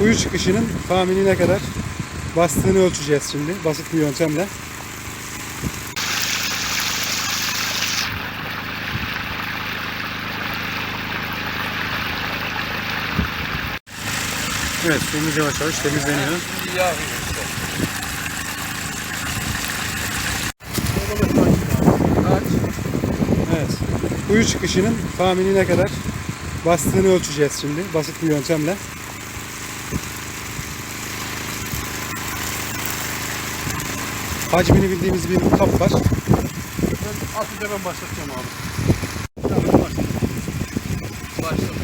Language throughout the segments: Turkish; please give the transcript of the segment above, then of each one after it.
kuyu çıkışının tahmini ne kadar bastığını ölçeceğiz şimdi basit bir yöntemle. Evet suyumuz yavaş yavaş temizleniyor. Evet. Kuyu çıkışının tahmini ne kadar bastığını ölçeceğiz şimdi basit bir yöntemle. Hacmini bildiğimiz bir kap var. Ben atı ben başlatacağım abi. Tamam başla. Başladı.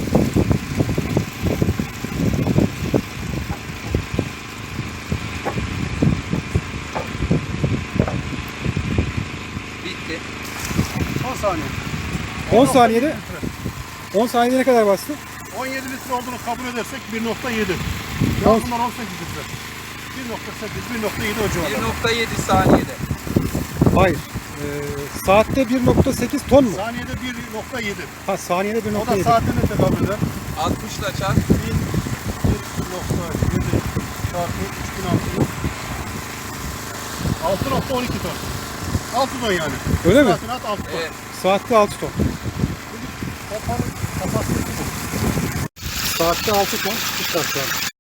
Bitti. Son saniye. 10 saniyede 10 saniyede ne kadar bastı? 17 litre olduğunu kabul edersek 1.7. On- Ya bunlar 18 litre. 1.8, 1.7 o civarda. 1.7 saniyede. Hayır. Ee, saatte 1.8 ton mu? Saniyede 1.7. Ha saniyede O da 1.7. saatine tekabül eder. 60 ile çarp. 1.7 çarpı 3600. 6.12 ton. 6 ton yani. Öyle mi? Saatine at 6 ton. Evet. Saatte 6 ton. Saatte 6 ton çıkar şu an.